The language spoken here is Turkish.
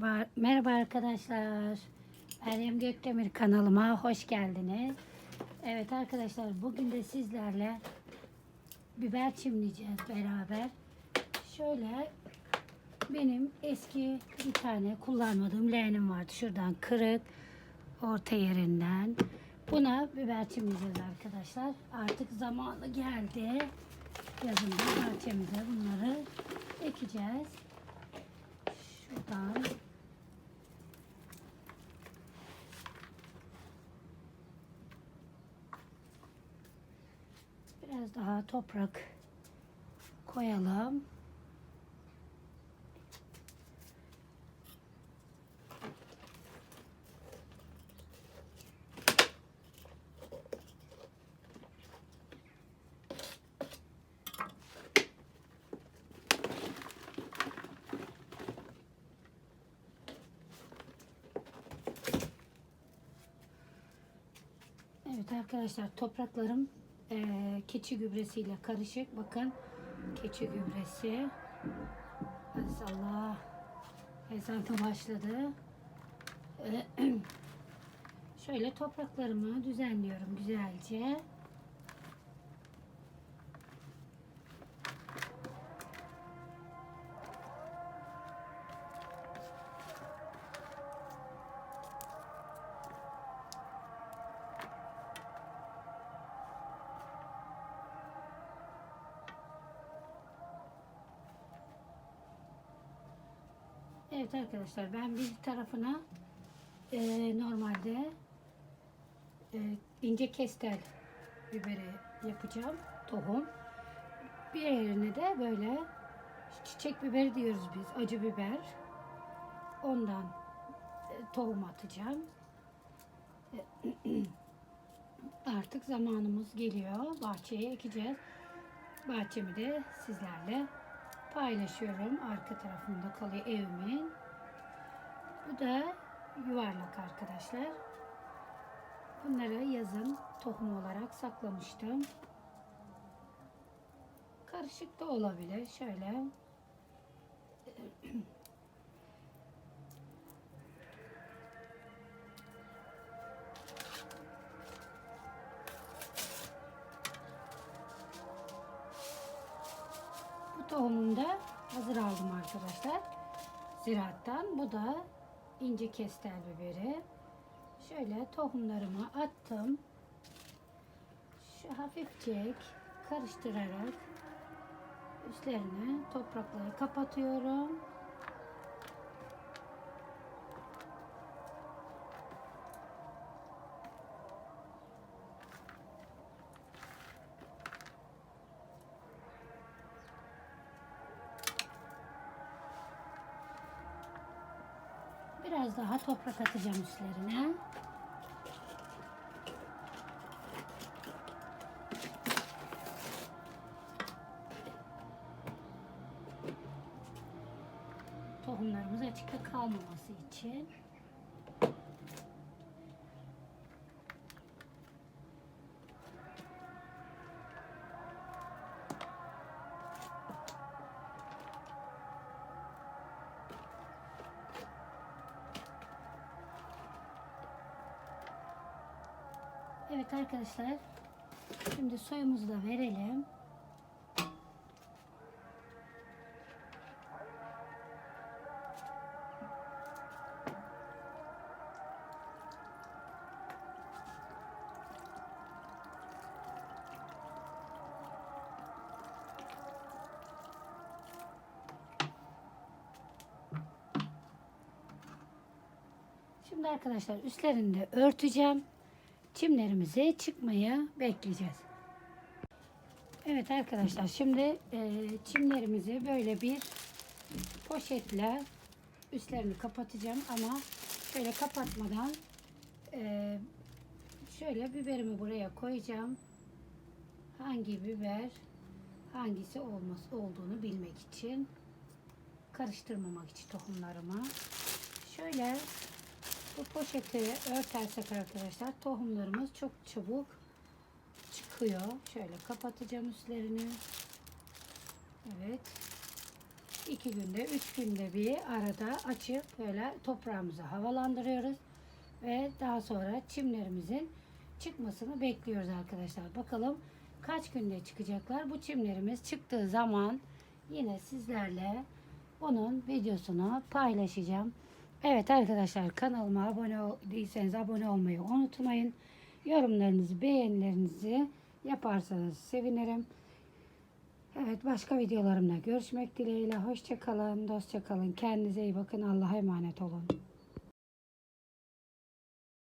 Merhaba, merhaba arkadaşlar. Meryem Gökdemir kanalıma hoş geldiniz. Evet arkadaşlar bugün de sizlerle biber çimleyeceğiz beraber. Şöyle benim eski bir tane kullanmadığım leğenim vardı. Şuradan kırık orta yerinden. Buna biber çimleyeceğiz arkadaşlar. Artık zamanı geldi. Yazında bahçemize bunları ekeceğiz. Şuradan biraz daha toprak koyalım. Evet arkadaşlar topraklarım eee, keçi gübresiyle karışık. Bakın keçi gübresi. Allah. Ezan da başladı. Şöyle topraklarımı düzenliyorum güzelce. Evet arkadaşlar ben bir tarafına eee, normalde eee, ince kestel biberi yapacağım. Tohum. Bir yerine de böyle çiçek biberi diyoruz biz. Acı biber. Ondan eee, tohum atacağım. Artık zamanımız geliyor. Bahçeye ekeceğiz. Bahçemi de sizlerle paylaşıyorum. Arka tarafında kalıyor evimin. Bu da yuvarlak arkadaşlar. Bunları yazın tohum olarak saklamıştım. Karışık da olabilir. Şöyle tohumunu da hazır aldım arkadaşlar. Ziraattan. Bu da ince kestel biberi. Şöyle tohumlarımı attım. Şu hafifçe karıştırarak üstlerini toprakla kapatıyorum. Biraz daha toprak atacağım üstlerine. Tohumlarımız açıkta kalmaması için. Evet arkadaşlar. Şimdi suyumuzu da verelim. Şimdi arkadaşlar üstlerini de örteceğim. Çimlerimizi çıkmayı bekleyeceğiz. Evet arkadaşlar şimdi e, çimlerimizi böyle bir poşetle üstlerini kapatacağım ama şöyle kapatmadan e, şöyle biberimi buraya koyacağım. Hangi biber hangisi olması olduğunu bilmek için karıştırmamak için tohumlarımı. Şöyle bu poşeti örtersek arkadaşlar tohumlarımız çok çabuk çıkıyor. Şöyle kapatacağım üstlerini. Evet. iki günde, üç günde bir arada açıp böyle toprağımızı havalandırıyoruz. Ve daha sonra çimlerimizin çıkmasını bekliyoruz arkadaşlar. Bakalım kaç günde çıkacaklar. Bu çimlerimiz çıktığı zaman yine sizlerle bunun videosunu paylaşacağım. Evet arkadaşlar kanalıma abone değilseniz abone olmayı unutmayın. Yorumlarınızı, beğenilerinizi yaparsanız sevinirim. Evet başka videolarımda görüşmek dileğiyle. Hoşça kalın, dostça kalın. Kendinize iyi bakın. Allah'a emanet olun.